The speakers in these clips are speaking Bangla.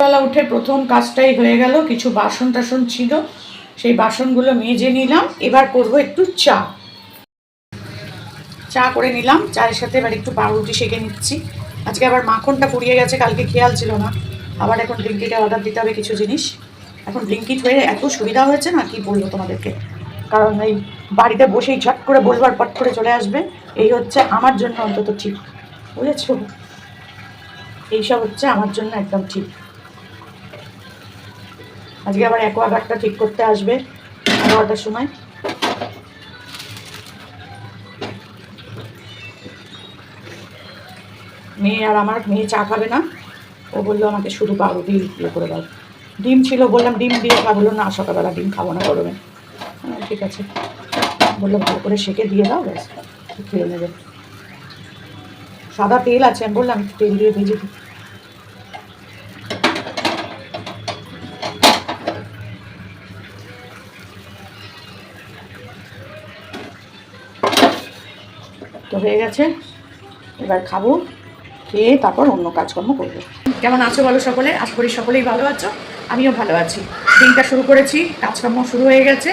বেলা উঠে প্রথম কাজটাই হয়ে গেল। কিছু বাসন টাসন ছিল, সেই বাসনগুলো মেজে নিলাম। এবার করব একটু চা। চা করে নিলাম। চায়ের সাথে এবার একটু পাউরুটি সেঁকে নিচ্ছি। আজকে আবার মাখনটা পুড়িয়ে গেছে, কালকে খেয়াল ছিল না। আবার এখন ব্লিঙ্কিটে অর্ডার দিতে হবে কিছু জিনিস। এখন ব্লিঙ্কিট হয়ে এত সুবিধা হয়েছে না, কি বলব তোমাদেরকে? কারণ এই বাড়িতে বসেই ঝট করে বলবার পট করে চলে আসবে। এই হচ্ছে আমার জন্য অন্তত ঠিক। বুঝেছ? এইসব হচ্ছে আমার জন্য একদম ঠিক। আজকে আবার অ্যাকোয়াগার্ডটা ঠিক করতে আসবে এগারোটার সময়। মেয়ে আর আমার মেয়ে চা খাবে না। ও বলল আমাকে শুধু পাউরুটি ইয়ে করে দাও। ডিম ছিল বললাম ডিম দিয়ে খা। বলল না সকালবেলা ডিম খাব না গরমে। হ্যাঁ, ঠিক আছে। বলল ভালো করে সেকে দিয়ে দাও ব্যাস খেয়ে নেবে। সাদা তেল আছে আমি বললাম তেল দিয়ে ভেজে দিই। হয়ে গেছে। এবার খাব, খেয়ে তারপর অন্য কাজকর্ম করব। কেমন আছো বলো সকলে? আশা করি সকলেই ভালো আছো। আমিও ভালো আছি। দিনটা শুরু করেছি, কাজকর্ম শুরু হয়ে গেছে।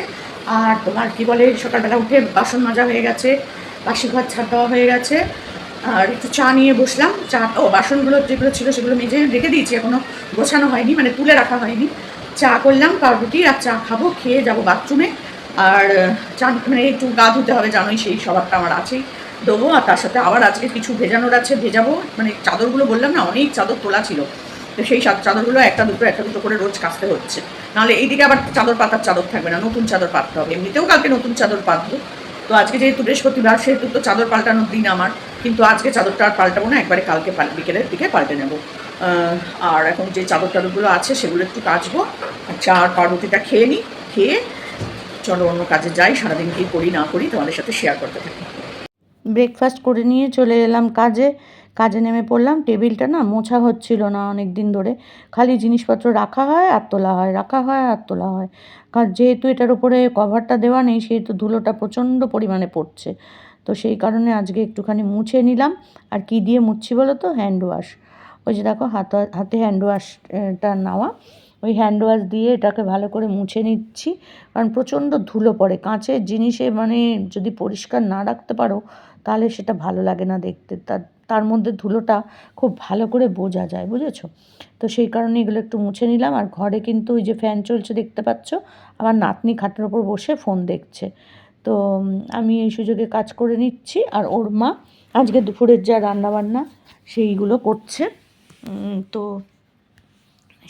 আর তোমার কি বলে, সকালবেলা উঠে বাসন মাজা হয়ে গেছে, বাসি ঘর ছাড় দেওয়া হয়ে গেছে। আর একটু চা নিয়ে বসলাম। চা, ও, বাসনগুলো যেগুলো ছিল সেগুলো মেজে রেখে দিয়েছি এখনও গোছানো হয়নি মানে তুলে রাখা হয়নি। চা করলাম পাউরুটি আর চা খাব, খেয়ে যাব বাথরুমে আর, চা মানে একটু গা ধুতে হবে, জানোই সেই স্বভাবটা আমার আছেই। দেবো, আর তার সাথে আবার আজকে কিছু ভেজানোর আছে, ভেজাবো। মানে চাদরগুলো বললাম না, অনেক চাদর তোলা ছিল। তো সেই চাদরগুলো একটা দুটো একটা দুটো করে রোজ কাচতে হচ্ছে। নাহলে এইদিকে আবার চাদর পাতার চাদর থাকবে না, নতুন চাদর পাততে হবে। এমনিতেও কালকে নতুন চাদর পাতবো। তো আজকে যেহেতু বৃহস্পতিবার, সেহেতু তো চাদর পাল্টানোর দিন আমার। কিন্তু আজকে চাদরটা আর পাল্টাবো না, একবারে কালকে বিকেলের দিকে পাল্টে নেব। আর এখন যে চাদর টাদরগুলো আছে, সেগুলো একটু কাচবো। চা আর পাউরুটিটা খেয়ে নিই খেয়ে চলো অন্য কাজে যাই, সারাদিন কী করি না করি তোমাদের সাথে শেয়ার করতে থাকি। ব্রেকফাস্ট করে নিয়ে চলে এলাম কাজে। কাজে নেমে পড়লাম, টেবিলটা না মোছা হচ্ছিল না অনেক দিন ধরে। খালি জিনিসপত্র রাখা হয় আর তোলা হয়, রাখা হয় আর তোলা হয়। কারণ যেহেতু এটার উপরে কভারটা দেওয়া নেই, সেহেতু ধুলোটা প্রচণ্ড পরিমাণে পড়ছে। তো সেই কারণে আজকে একটুখানি মুছে নিলাম। আর কি দিয়ে মুছছি বলো তো? হ্যান্ড ওয়াশ ওই যে দেখো, হাত, হাতে হ্যান্ড ওয়াশটা নেওয়া। ওই হ্যান্ড ওয়াশ দিয়ে এটাকে ভালো করে মুছে নিচ্ছি। কারণ প্রচণ্ড ধুলো পড়ে। কাঁচের জিনিসে মানে যদি পরিষ্কার না রাখতে পারো তাহলে সেটা ভালো লাগে না দেখতে। তার তার মধ্যে ধুলোটা খুব ভালো করে বোঝা যায়, বুঝেছ? তো সেই কারণে এগুলো একটু মুছে নিলাম। আর ঘরে কিন্তু ওই যে ফ্যান চলছে দেখতে পাচ্ছ, আমার নাতনি খাটের ওপর বসে ফোন দেখছে। তো আমি এই সুযোগে কাজ করে নিচ্ছি। আর ওর মা আজকে দুপুরের যা রান্নাবান্না, সেইগুলো করছে। তো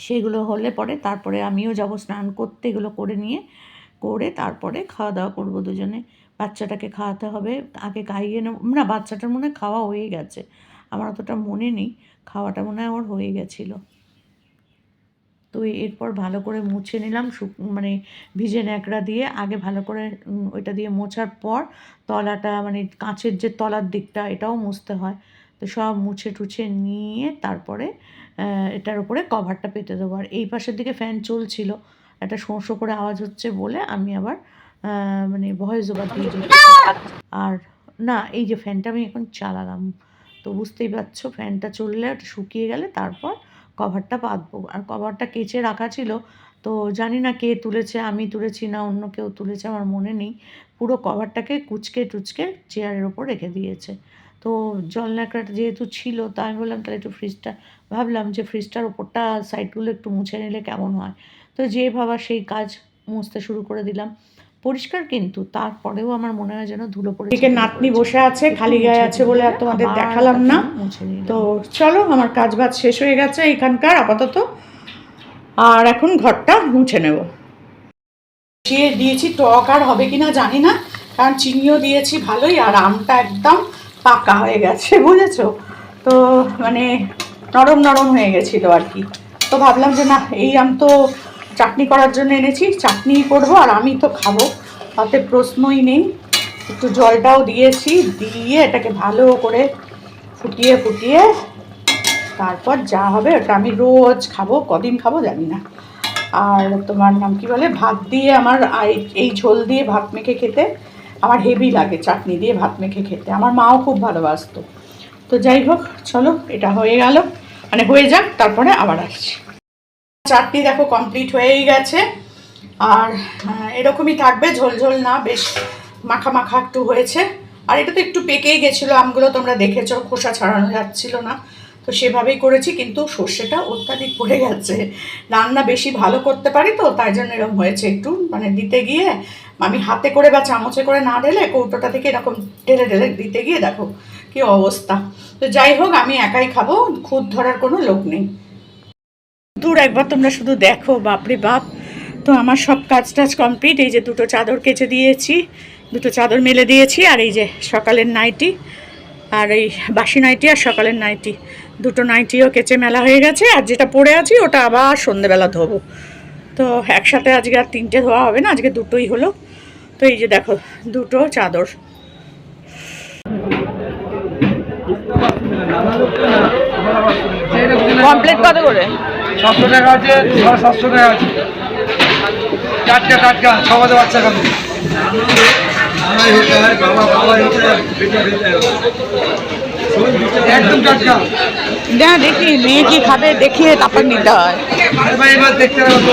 সেইগুলো হলে পরে তারপরে আমিও যাব স্নান করতে, এগুলো করে নিয়ে, করে তারপরে খাওয়া দাওয়া করব দুজনে। বাচ্চাটাকে খাওয়াতে হবে, আগে খাইয়ে নেব। না, বাচ্চাটার মনে হয় খাওয়া হয়ে গেছে। আমার অতটা মনে নেই, খাওয়াটা মনে হয় আমার হয়ে গেছিল। তো এরপর ভালো করে মুছে নিলাম, শুক মানে ভিজে ন্যাকড়া দিয়ে, আগে ভালো করে ওইটা দিয়ে মোছার পর তলাটা মানে কাঁচের যে তলার দিকটা, এটাও মুছতে হয়। তো সব মুছে টুছে নিয়ে তারপরে এটার উপরে কভারটা পেতে দেবো। আর এই পাশের দিকে ফ্যান চলছিল, একটা শোঁ করে আওয়াজ হচ্ছে বলে আমি আবার মানে ভয়েস ওভার দিয়ে। আর না এই যে ফ্যানটা আমি এখন চালালাম তো বুঝতেই পারছ ফ্যানটা চললে ওটা শুকিয়ে গেলে তারপর কভারটা পাতবো আর কভারটা কেচে রাখা ছিল তো জানি না কে তুলেছে আমি তুলেছি না অন্য কেউ তুলেছে আমার মনে নেই। পুরো কভারটাকে কুচকে টুচকে চেয়ারের ওপর রেখে দিয়েছে। তো জল ন্যাকড়াটা যেহেতু ছিল তা আমি বললাম তাহলে একটু ফ্রিজটা ভাবলাম যে ফ্রিজটার ওপরটা সাইডগুলো একটু মুছে নিলে কেমন হয়? তো যে ভাবা সেই কাজ মুছতে শুরু করে দিলাম। পরিষ্কার কিন্তু তারপরেও আমার মনে হয় যেন ধুলো পড়ে এদিকে নাতনি বসে আছে, খালি গায়ে আছে বলে আর তোমাদের দেখালাম না। তো চলো আমার কাজ বাজ শেষ হয়ে গেছে এখানকার আপাতত। আর এখন ঘরটা মুছে নেব। দিয়ে দিয়েছি টক আর হবে কিনা জানি না কারণ চিনিও দিয়েছি ভালোই আর আমটা একদম পাকা হয়ে গেছে বুঝেছ? তো মানে নরম নরম হয়ে গেছিল আর কি। তো ভাবলাম যে না এই আম তো চাটনি করার জন্য এনেছি, চাটনি করব আর আমি তো খাব, তাতে প্রশ্নই নেই। একটু জলটাও দিয়েছি, দিয়ে এটাকে ভালো করে ফুটিয়ে ফুটিয়ে তারপর যা হবে ওটা আমি রোজ খাব, কদিন খাব জানি না। আর তোমার নাম কি বলে? ভাত দিয়ে আমার এই ঝোল দিয়ে ভাত মেখে খেতে আমার হেভি লাগে, চাটনি দিয়ে ভাত মেখে খেতে। আমার মাও খুব ভালোবাসতো। তো যাই হোক, চলো, এটা হয়ে গেল। মানে হয়ে যাক, তারপরে আবার আসছি। চাটনি দেখো কমপ্লিট হয়েই গেছে। আর এরকমই থাকবে, ঝোল ঝোল না, বেশ মাখা মাখা একটু হয়েছে। আর এটা তো একটু পেকেই গেছিল, আমগুলো তোমরা দেখেছ, খোসা ছাড়ানো যাচ্ছিল না। তো সেভাবেই করেছি, কিন্তু সর্ষেটা অত্যাধিক পড়ে গেছে। রান্না বেশি ভালো করতে পারি তো, তাই জন্য এরকম হয়েছে একটু মানে দিতে গিয়ে আমি হাতে করে বা চামচে করে না ঢেলে কৌটোটা থেকে এরকম ঢেলে ঢেলে দিতে গিয়ে দেখো কি অবস্থা। তো যাই হোক, আমি একাই খাব, খুদ ধরার কোনো লোক নেই। দূর একবার তোমরা শুধু দেখো, বাপরে বাপ। তো আমার সব কাজ টাজ কমপ্লিট এই যে দুটো চাদর কেচে দিয়েছি, দুটো চাদর মেলে দিয়েছি, আর এই যে সকালের নাইটি আর এই বাসি নাইটি আর সকালের নাইটি দুটো নাইটিও কেচে মেলা হয়ে গেছে, আর যেটা পরে আছি ওটা আবার সন্ধেবেলা ধোবো। তো একসাথে আজকে আর তিনটে ধোয়া হবে না, আজকে দুটোই হলো। তো এই যে দেখো, দুটো চাদর। কমপ্লিট কত করে? সাতশো টাকা আছে সাড়ে সাতশো টাকা আছে। টাটকা টাটকা মাসে বাচ্চা খাবে। একদম টাটকা। না দেখি মেয়ে কি খাবে দেখিয়ে তারপর নিতে হয়। দেখতে হবে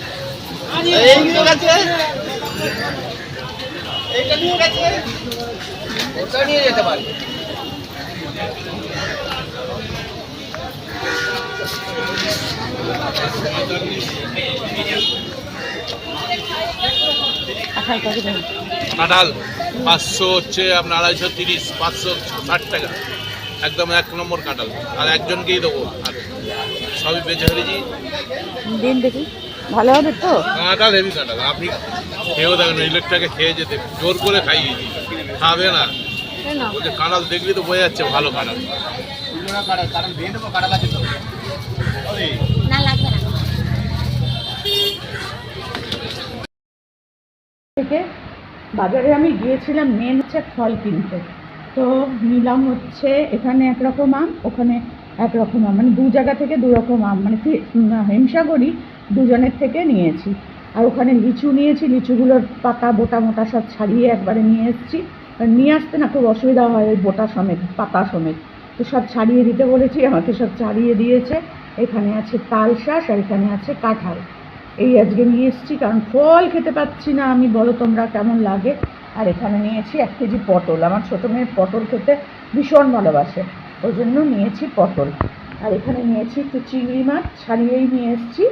কাঁঠাল পাঁচশো হচ্ছে আপনার আড়াইশো তিরিশ, পাঁচশো ষাট টাকা। একদম এক নম্বর কাঁঠাল। আর একজনকেই দেবো। আর সবই বেঁচে ফেলেছি। দিন দেখি। ভালো হবে তো? কাঁঠাল হেভি কাঁঠাল আপনি খেয়েও দেখেন ইলেকট্রাকে খেয়ে যেতে জোর করে খাইয়েছি খাবে না। বলছে কাঁঠাল দেখলি তো বোঝা যাচ্ছে ভালো থেকে বাজারে আমি গিয়েছিলাম মেন হচ্ছে ফল কিনতে। তো নিলাম হচ্ছে এখানে একরকম আম ওখানে একরকম আম। মানে দু জায়গা থেকে দু রকম আম। মানে হিমসাগরই দুজনের থেকে নিয়েছি। আর ওখানে লিচু নিয়েছি, লিচুগুলোর পাতা, বোটা মোটা সব ছাড়িয়ে একবারে নিয়ে এসেছি। নিয়ে আসতে না খুব অসুবিধা হয়, ওই বোটা সমেত, পাতা সমেত। তো সব ছাড়িয়ে দিতে বলেছি, আমাকে সব ছাড়িয়ে দিয়েছে। এখানে আছে তাল শাঁস আর এখানে আছে কাঁঠাল। এই আজকে নিয়ে এসেছি, কারণ ফল খেতে পাচ্ছি না আমি, বলো তোমরা কেমন লাগে? আর এখানে নিয়েছি এক কেজি পটল। আমার ছোটো মেয়ের পটল খেতে ভীষণ ভালোবাসে, ওই জন্য নিয়েছি পটল। আর এখানে নিয়েছি একটু চিংড়ি মাছ, ছাড়িয়েই নিয়ে এসেছি।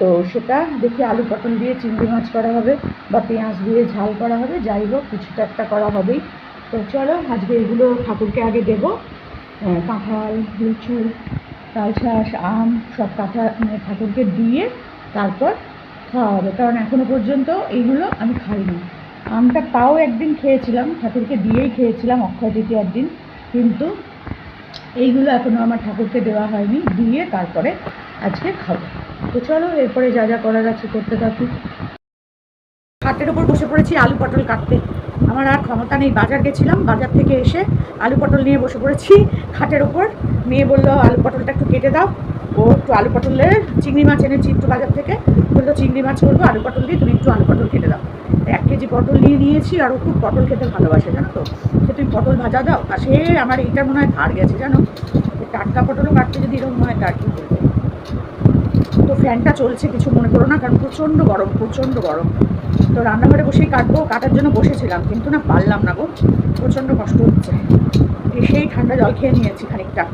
তো সেটা দেখি আলু পটল দিয়ে চিংড়ি মাছ করা হবে বা পেঁয়াজ দিয়ে ঝাল করা হবে, যাই হোক কিছুটা একটা করা হবেই। তো চলো, আজকে এগুলো ঠাকুরকে আগে দেবো। কাঁঠাল, লিচু তালশাঁস আম সব কাঁঠা মানে ঠাকুরকে দিয়ে তারপর খাওয়া হবে। কারণ এখনও পর্যন্ত এইগুলো আমি খাইনি। আমটা তাও একদিন খেয়েছিলাম, ঠাকুরকে দিয়েই খেয়েছিলাম অক্ষয় তৃতীয়ার দিন। কিন্তু এইগুলো এখনও আমার ঠাকুরকে দেওয়া হয়নি, দিয়ে তারপরে আজকে খাব। তো চলো, এরপরে যা যা করার আছে করতে থাকি। খাটের ওপর বসে পড়েছি, আলু পটল কাটতে। আমার আর ক্ষমতা নেই। বাজার গেছিলাম, বাজার থেকে এসে আলু পটল নিয়ে বসে পড়েছি। খাটের ওপর মেয়ে বলল, আলু পটলটা একটু কেটে দাও। ও একটু আলু পটলের চিংড়ি মাছ এনেছি একটু বাজার থেকে। বলল, চিংড়ি মাছ করব, আলু পটল দিয়ে তুমি একটু আলু পটল কেটে দাও। এক কেজি পটল নিয়ে নিয়েছি, আর ও খুব পটল খেতে ভালোবাসে, জানো তো? সে, তুমি পটল ভাজা দাও। আর সে আমার এইটা মনে হয় ধার গেছে, জানো? টাটকা পটলও কাটতে যদি এরকম হয়, তার কি বলব? তো ফ্যানটা চলছে, কিছু মনে করো না, কারণ প্রচণ্ড গরম প্রচণ্ড গরম। তো রান্নাঘরে বসেই কাটবো, কাটার জন্য বসেছিলাম, কিন্তু না পারলাম না গো, প্রচণ্ড কষ্ট হচ্ছে। এসেই ঠান্ডা জল খেয়ে নিয়েছি খানিকটা।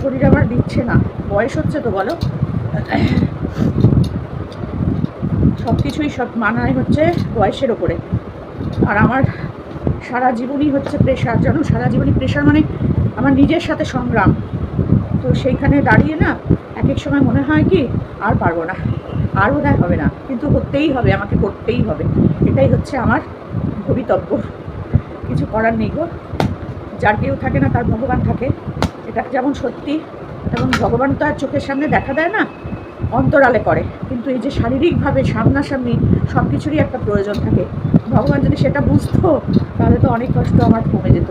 শরীর আবার দিচ্ছে না, বয়স হচ্ছে তো বলো? সব কিছুই সব মানায় হচ্ছে বয়সের ওপরে। আর আমার সারা জীবনই হচ্ছে প্রেশার জানো? সারা জীবনই প্রেশার মানে আমার নিজের সাথে সংগ্রাম। তো সেইখানে দাঁড়িয়ে না এক এক সময় মনে হয় কি, আর পারব না আর বোধ হবে না। কিন্তু করতেই হবে, আমাকে করতেই হবে। এটাই হচ্ছে আমার ভবিতব্য। কিছু করার নেই গো। যার কেউ থাকে না, তার ভগবান থাকে। এটা যেমন সত্যি, তেমন ভগবান তো আর চোখের সামনে দেখা দেয় না। অন্তরালে করে। কিন্তু এই যে শারীরিকভাবে সামনাসামনি সব কিছুরই একটা প্রয়োজন থাকে। ভগবান যদি সেটা বুঝতো, তাহলে তো অনেক কষ্ট আমার কমে যেত।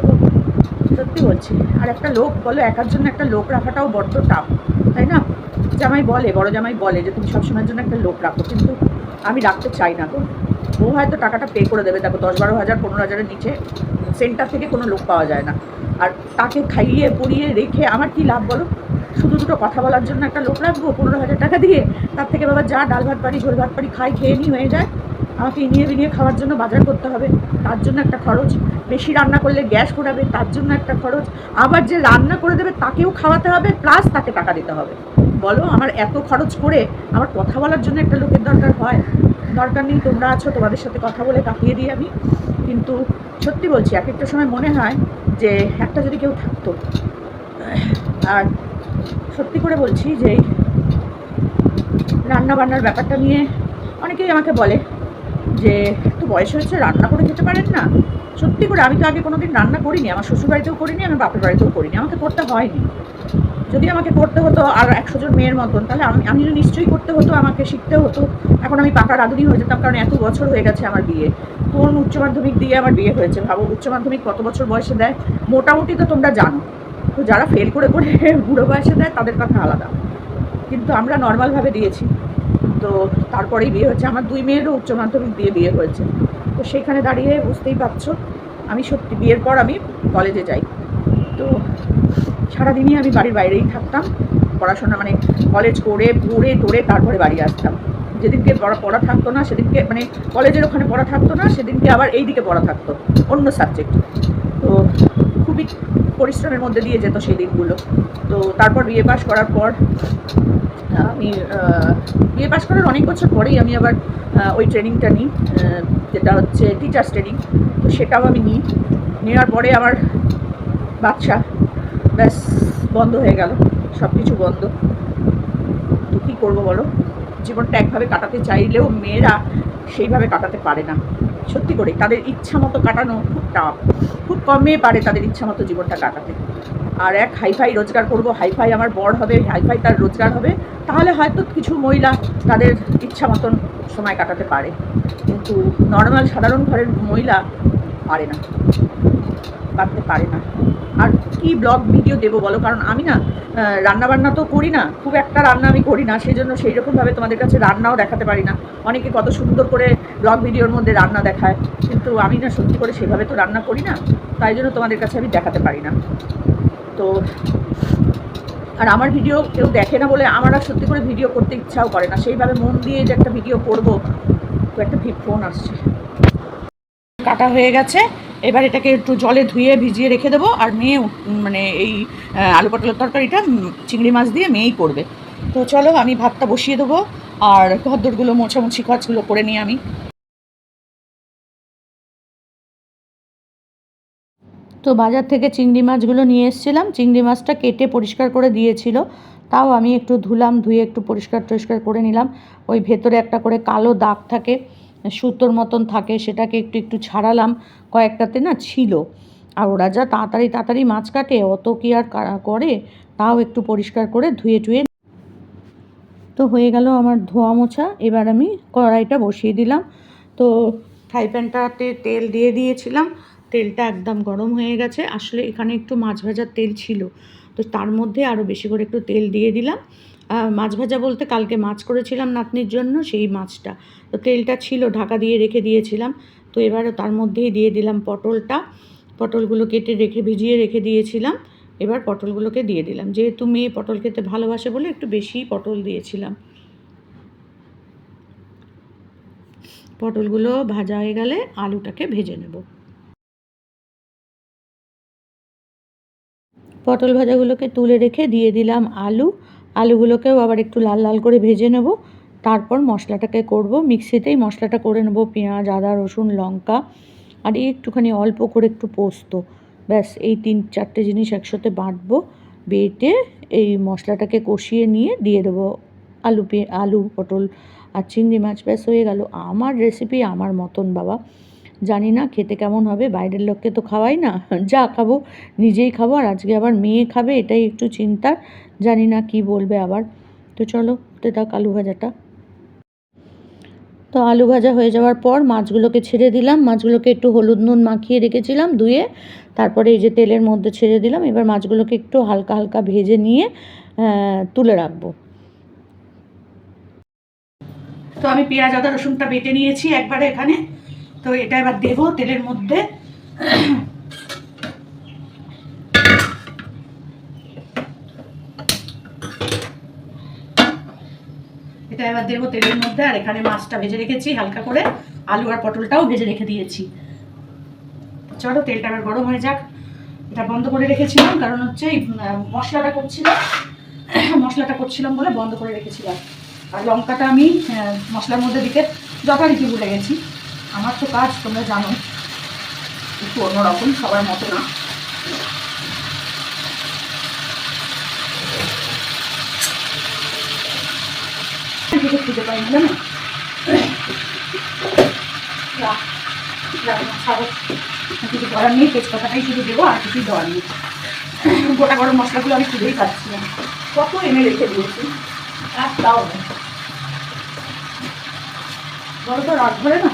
সত্যি বলছি। আর একটা লোক, বলো, একার জন্য একটা লোক রাখাটাও বড্ড টাফ, তাই না? জামাই বলে, বড় জামাই বলে যে, তুমি সবসময়ের জন্য একটা লোক রাখো। কিন্তু আমি রাখতে চাই না তো। ও হয়তো টাকাটা পে করে দেবে। দেখো, দশ বারো হাজার, পনেরো হাজারের নিচে সেন্টার থেকে কোনো লোক পাওয়া যায় না। আর তাকে খাইয়ে পরিয়ে রেখে আমার কি লাভ বলো? শুধু দুটো কথা বলার জন্য একটা লোক রাখব, পনেরো হাজার টাকা দিয়ে তার থেকে বাবা যা ডাল ভাত পারি ঝোল ভাত পারি খাই, খেয়ে নিয়ে হয়ে যায়। আমাকে ইনিয়ে বিনিয়ে খাওয়ার জন্য বাজার করতে হবে। তার জন্য একটা খরচ। বেশি রান্না করলে গ্যাস পোড়াবে তার জন্য একটা খরচ। আবার যে রান্না করে দেবে তাকেও খাওয়াতে হবে প্লাস তাকে টাকা দিতে হবে। বলো, আমার এত খরচ করে আমার কথা বলার জন্য একটা লোকের দরকার হয়? দরকার নেই, তোমরা আছো, তোমাদের সাথে কথা বলে কাটিয়ে দিই আমি। কিন্তু সত্যি বলছি, এক একটা সময় মনে হয় যে একটা যদি কেউ থাকতো আর সত্যি করে বলছি যে রান্না বান্নার ব্যাপারটা নিয়ে অনেকেই আমাকে বলে যে, একটু বয়স হয়েছে, রান্না করে খেতে পারেন না? সত্যি করে আমি তো আগে কোনোদিন রান্না করিনি, আমার শ্বশুর বাড়িতেও করিনি, আমার বাপের বাড়িতেও করিনি, আমাকে করতে হয়নি। যদি আমাকে করতে হতো আর একশো জন মেয়ের মতন, তাহলে আমি আমি নিশ্চয়ই করতে হতো, আমাকে শিখতে হতো। এখন আমি পাকা রাঁধুনি হয়ে যেতাম, কারণ এত বছর হয়ে গেছে আমার বিয়ে। কোন উচ্চ মাধ্যমিক দিয়ে আমার বিয়ে হয়েছে? ভাবো, উচ্চ মাধ্যমিক কত বছর বয়সে দেয়? মোটামুটি তো তোমরা জানো। তো যারা ফেল করে করে বুড়ো বয়সে দেয়, তাদের কথা আলাদা। কিন্তু আমরা নর্মালভাবে দিয়েছি। তো তারপরেই বিয়ে হয়েছে আমার দুই মেয়েরও উচ্চ মাধ্যমিক দিয়ে বিয়ে হয়েছে। তো সেখানে দাঁড়িয়ে বুঝতেই পারছ, আমি সত্যি বিয়ের পর আমি কলেজে যাই। তো সারাদিনই আমি বাড়ির বাইরেই থাকতাম। পড়াশোনা মানে কলেজ করে, পড়ে টোরে তারপরে বাড়ি আসতাম। যেদিনকে পড়া পড়া থাকতো না, সেদিনকে মানে কলেজের ওখানে পড়া থাকতো না, সেদিনকে আবার এই দিকে পড়া থাকতো, অন্য সাবজেক্ট তো খুবই পরিশ্রমের মধ্যে দিয়ে যেত সেই দিনগুলো। তো তারপর বিয়ে পাশ করার পর আমি বিয়ে পাশ করার অনেক বছর পরেই আমি আবার ওই ট্রেনিংটা নিই যেটা হচ্ছে টিচার্স ট্রেনিং তো সেটাও আমি নিই। নেওয়ার পরে আমার বাচ্চা ব্যাস, বন্ধ হয়ে গেল। সব কিছু বন্ধ। তো কী করব বলো? জীবনটা একভাবে কাটাতে চাইলেও মেয়েরা সেইভাবে কাটাতে পারে না। সত্যি করে তাদের ইচ্ছা মতো কাটানো খুব টাফ খুব কমে পারে তাদের ইচ্ছা মতো জীবনটা কাটাতে। আর এক হাইফাই রোজগার করব, হাইফাই আমার বড় হবে, হাইফাই তার রোজগার হবে, তাহলে হয়তো কিছু মহিলা তাদের ইচ্ছা মতন সময় কাটাতে পারে। কিন্তু নর্মাল সাধারণ ঘরের মহিলা পারে না পারতে পারে না। আর কি ব্লগ ভিডিও দেবো বলো? কারণ আমি না আহ, রান্না বান্না তো করি না খুব একটা রান্না আমি করি না সেই জন্য সেই রকমভাবে তোমাদের কাছে রান্নাও দেখাতে পারি না। অনেকে কত সুন্দর করে ব্লগ ভিডিওর মধ্যে রান্না দেখায় কিন্তু আমি না সত্যি করে সেভাবে তো রান্না করি না তাই জন্য তোমাদের কাছে আমি দেখাতে পারি না। তো আর আমার ভিডিও কেউ দেখে না বলে আমার আর সত্যি করে ভিডিও করতে ইচ্ছাও করে না সেইভাবে মন দিয়ে যে একটা ভিডিও করব তো একটা ফোন আসছে। কাটা হয়ে গেছে এবার এটাকে একটু জলে ধুয়ে ভিজিয়ে রেখে দেবো, আর মেয়ে মানে এই আলু পটলের তরকারিটা চিংড়ি মাছ দিয়ে মেয়েই করবে। তো চলো আমি ভাতটা বসিয়ে দেবো, আর ঘরদোরগুলো, মোছামুছি কাজগুলো করে নিই আমি। তো বাজার থেকে চিংড়ি মাছগুলো নিয়ে এসেছিলাম। চিংড়ি মাছটা কেটে পরিষ্কার করে দিয়েছিল। তাও আমি একটু ধুলাম, ধুয়ে একটু পরিষ্কার টরিষ্কার করে নিলাম। ওই ভেতরে একটা করে কালো দাগ থাকে। সুতোর মতন থাকে, সেটাকে একটু একটু ছাড়ালাম, কয়েকটাতে না ছিল। আর ওরা যা তাড়াতাড়ি তাড়াতাড়ি মাছ কাটে, অত কি আর করে? তাও একটু পরিষ্কার করে ধুয়ে টুয়ে তো হয়ে গেল আমার ধোয়া মোছা, এবার আমি কড়াইটা বসিয়ে দিলাম। তো ফ্রাই প্যানটাতে তেল দিয়ে দিয়েছিলাম, তেলটা একদম গরম হয়ে গেছে। আসলে এখানে একটু মাছ ভাজার তেল ছিল, তো তার মধ্যে আরও বেশি করে একটু তেল দিয়ে দিলাম। মাছ ভাজা বলতে কালকে মাছ করেছিলাম নাতনির জন্য, সেই মাছটা। তো তেলটা ছিল, ঢাকা দিয়ে রেখে দিয়েছিলাম। তো এবারে তার মধ্যেই দিয়ে দিলাম পটলটা। পটলগুলো কেটে রেখে, ভিজিয়ে রেখে দিয়েছিলাম। এবার পটলগুলোকে দিয়ে দিলাম। যেহেতু মেয়ে পটল খেতে ভালোবাসে বলে একটু বেশিই পটল দিয়েছিলাম। পটলগুলো ভাজা হয়ে গেলে আলুটাকে ভেজে নেব। পটল ভাজাগুলোকে তুলে রেখে দিয়ে দিলাম আলু। আলুগুলোকেও আবার একটু লাল লাল করে ভেজে নেব। তারপর মশলাটাকে করব। মিক্সিতেই মশলাটা করে নেব। পেঁয়াজ, আদা, রসুন, লঙ্কা আর একটুখানি অল্প করে একটু পোস্ত। ব্যাস, এই তিন চারটে জিনিস একসাথে বাটবো। বেটে এই মশলাটাকে কষিয়ে নিয়ে দিয়ে দেবো। আলু পে আলু, পটল আর চিংড়ি মাছ, ব্যাস, হয়ে গেল। আমার রেসিপি আমার মতন, বাবা। জানি না খেতে কেমন হবে। বাইরের লোককে তো খাওয়াই না। যা খাব নিজেই খাব। আর আজকে আবার মেয়ে খাবে, এটাই একটু চিন্তার। জানি না কি বলবে আবার। তো চলো হতে থাক আলু ভাজাটা। তো আলু ভাজা হয়ে যাওয়ার পর মাছগুলোকে ছেড়ে দিলাম। মাছগুলোকে একটু হলুদ নুন মাখিয়ে রেখেছিলাম ধুয়ে, তারপরে এই যে তেলের মধ্যে ছেড়ে দিলাম। এবার মাছগুলোকে একটু হালকা হালকা ভেজে নিয়ে তুলে রাখব। তো আমি পেঁয়াজ, আদা, রসুনটা বেটে নিয়েছি একবারে এখানে। তো এটা এবার দেবো তেলের মধ্যে। এটা এবার দেবো তেলের মধ্যে, আর এখানে মাছটা ভেজে রেখেছি হালকা করে। আলু আর পটলটাও ভেজে রেখে দিয়েছি। চলো, তেলটা এবার গরম হয়ে যাক। এটা বন্ধ করে রেখেছিলাম, কারণ হচ্ছে মশলাটা করছিলাম। মশলাটা করছিলাম বলে বন্ধ করে রেখেছিলাম। আর লঙ্কাটা আমি মশলার মধ্যে দিতে যথারীতি ভুলে গেছি। আমার তো কাজ, তোমরা জানো একটু অন্যরকম, সবার মতো না। কিছু খুঁজে পাই না কিছু করার নেই তেজপাতাটাই দেবো আর নেই গোটা গরম মশলাগুলো আমি খুঁজেই পাচ্ছি না কত এনে রেখে দিয়েছি একটাও নেই বলো তো রাত ধরে না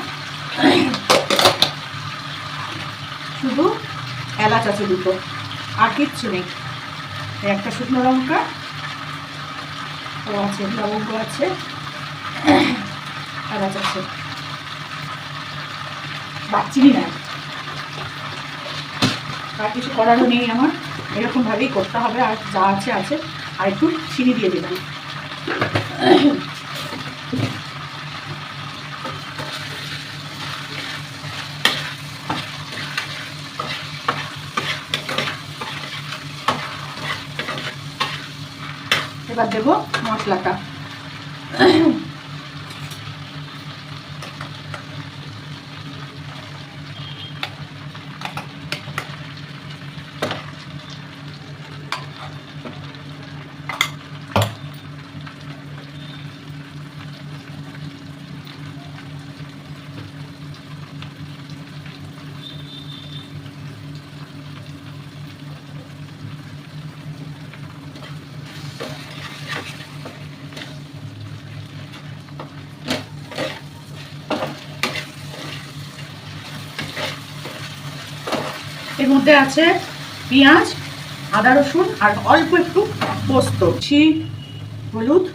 শুধু এলাচ আছে দুটো, আর কিচ্ছু নেই। একটা শুকনো লঙ্কা ও আছে লবঙ্গ আছে। এলাচ আছে বাচ্চিনি না। আর কিছু করারও নেই আমার। এরকমভাবেই করতে হবে, আর যা আছে আছে। আর একটু চিনি দিয়ে দিলাম। এবার দেবো মশলাটা। এর মধ্যে আছে পেঁয়াজ, আদা রসুন আর অল্প একটু পোস্ত। ছি, হলুদ।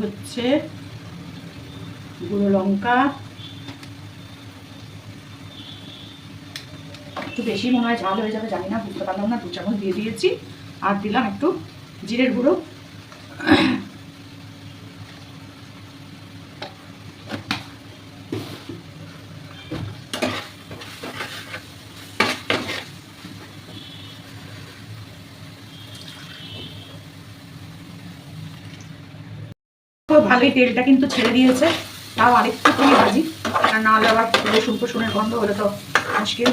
হচ্ছে গুঁড়ো লঙ্কা। একটু বেশি মনে হয় ঝাল হয়ে যাবে, জানি না, বুঝতে পারলাম না, দু চামচ দিয়ে দিয়েছি। আর দিলাম একটু জিরের গুঁড়ো। ভালোই তেলটা কিন্তু ছেড়ে দিয়েছে, তাও আরেকটু করে ভাজি আর নাহলে আবার রসুন ফসুনের গন্ধ হলে তো মুশকিল।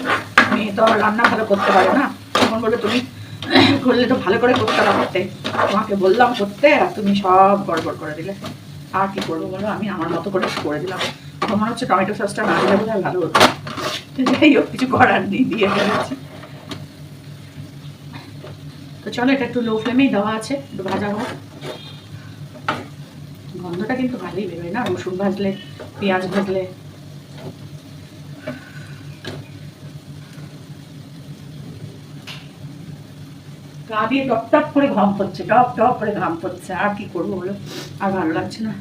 মেয়ে তো রান্না ভালো করতে পারে না। তখন বলে তুমি করলে তো ভালো করে করতে পারতে তোমাকে বললাম করতে আর তুমি সব গড়বড় করে দিলে। আর কি করব বলো? আমি আমার মতো করে করে দিলাম। আমার মনে হচ্ছে টমেটো সসটা না দিলে বোধহয় ভালো হতো। যাই হোক, কিছু করার নেই, দিয়ে ফেলেছি। তো চলো, এটা একটু লো ফ্লেমেই দেওয়া আছে। একটু ভাজা হোক। গন্ধটা কিন্তু ভালোই বেরোয় না? রসুন ভাজলে, পেঁয়াজ ভাজলে। গা দিয়ে টপ টপ করে ঘাম পড়ছে, টপ টপ করে ঘাম পড়ছে। আর কি করব বলো? আর ভালো লাগছে না।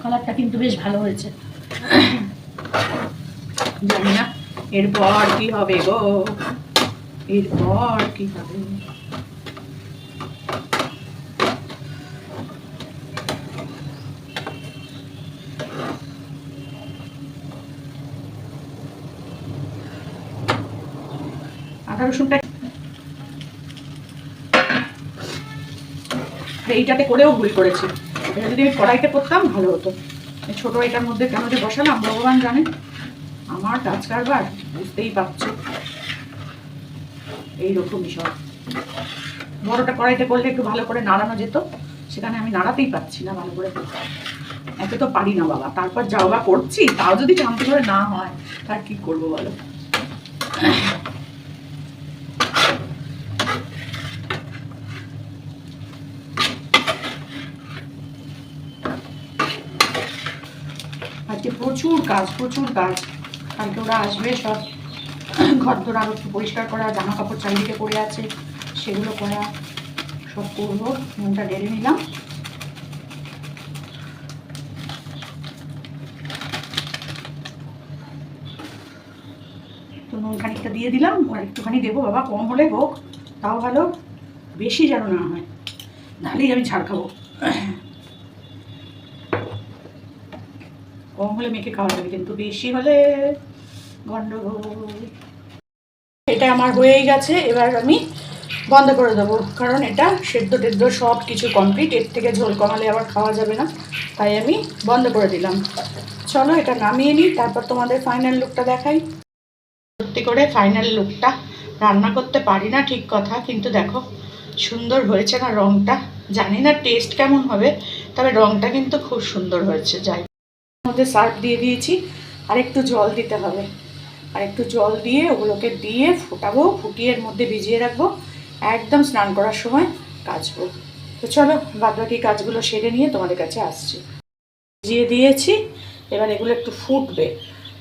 কালারটা কিন্তু বেশ ভালো হয়েছে। জানি না। এরপর কি হবে গো? এরপর কি হবে? আদা রসুনটা এইটাতে করেও ভুল করেছি। এটা যদি আমি কড়াইতে করতাম, ভালো হতো। ছোটো এটার মধ্যে কেন যে বসালাম, ভগবান জানে। আমার কাজ কারবার। বুঝতেই পারছ? এইরকমই সব। বড়টা কড়াইতে করলে একটু ভালো করে নাড়ানো যেত, সেখানে আমি নাড়াতেই পারছি না, ভালো করে একে তো পারি না বাবা, তারপর যাও বা করছি, তাও যদি শান্তি করে না হয়, তার কি করব বলো? আজকে প্রচুর কাজ প্রচুর কাজ। কালকে ওরা আসবে, সব ঘর দোর আরও একটু পরিষ্কার করা জামা কাপড় চারিদিকে পড়ে আছে, সেগুলো করা, সব করব, নুনটা ঢেলে নিলাম। তো নুন খানিকটা দিয়ে দিলাম, আর একটুখানি দেবো, বাবা কম হলে হোক, তাও ভালো, বেশি যেন না হয় নাহলেই আমি ছাড় খাব। হলে মেখে খাওয়া যাবে কিন্তু বেশি হলে গন্ডগোল। এটা আমার হয়েই গেছে, এবার আমি বন্ধ করে দেবো, কারণ এটা সেদ্ধ টেদ্ধ সব কিছু কমপ্লিট এর থেকে ঝোল কমালে আবার খাওয়া যাবে না, তাই আমি বন্ধ করে দিলাম। চলো এটা নামিয়ে নিই, তারপর তোমাদের ফাইনাল লুকটা দেখাই। সত্যি করে ফাইনাল লুকটা রান্না করতে পারি না ঠিক কথা, কিন্তু দেখো, সুন্দর হয়েছে না রঙটা জানি না টেস্ট কেমন হবে, তবে রঙটা কিন্তু খুব সুন্দর হয়েছে, যাই মধ্যে সার্ফ দিয়ে দিয়েছি। আর একটু জল দিতে হবে। আর একটু জল দিয়ে ওগুলোকে দিয়ে ফোটাবো, ফুটিয়ে এর মধ্যে ভিজিয়ে রাখব। একদম স্নান করার সময় কাচবো। তো চলো বাদ বাকি কাজগুলো সেরে নিয়ে তোমাদের কাছে আসছি। ভিজিয়ে দিয়েছি, এবার এগুলো একটু ফুটবে।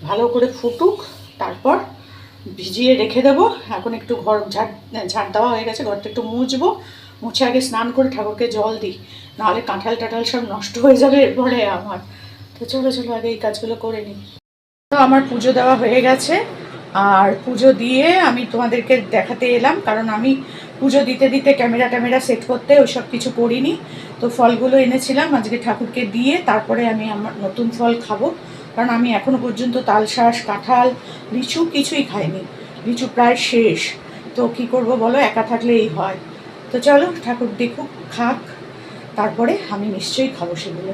ভালো করে ফুটুক, তারপর ভিজিয়ে রেখে দেবো। এখন একটু ঘর ঝাড় ঝাড় দেওয়া হয়ে গেছে, ঘরটা একটু মুছবো। মুছে আগে স্নান করে ঠাকুরকে জল দিই। নাহলে কাঁঠাল টাঠাল সব নষ্ট হয়ে যাবে এরপরে আমার। তো চলো চলো, আগে এই কাজগুলো করে নিই। তো আমার পুজো দেওয়া হয়ে গেছে। আর পুজো দিয়ে আমি তোমাদেরকে দেখাতে এলাম, কারণ আমি পুজো দিতে দিতে ক্যামেরা ট্যামেরা সেট করতে ওইসব কিছু করিনি। তো ফলগুলো এনেছিলাম আজকে ঠাকুরকে দিয়ে, তারপরে আমি আমার নতুন ফল খাব। কারণ আমি এখনও পর্যন্ত তালশাঁস কাঁঠাল, লিচু কিছুই খাইনি। লিচু প্রায় শেষ। তো কি করব বলো, একা থাকলে এই হয়। তো চলো, ঠাকুর দেখুক, খাক, তারপরে আমি নিশ্চয়ই খাব সেগুলো।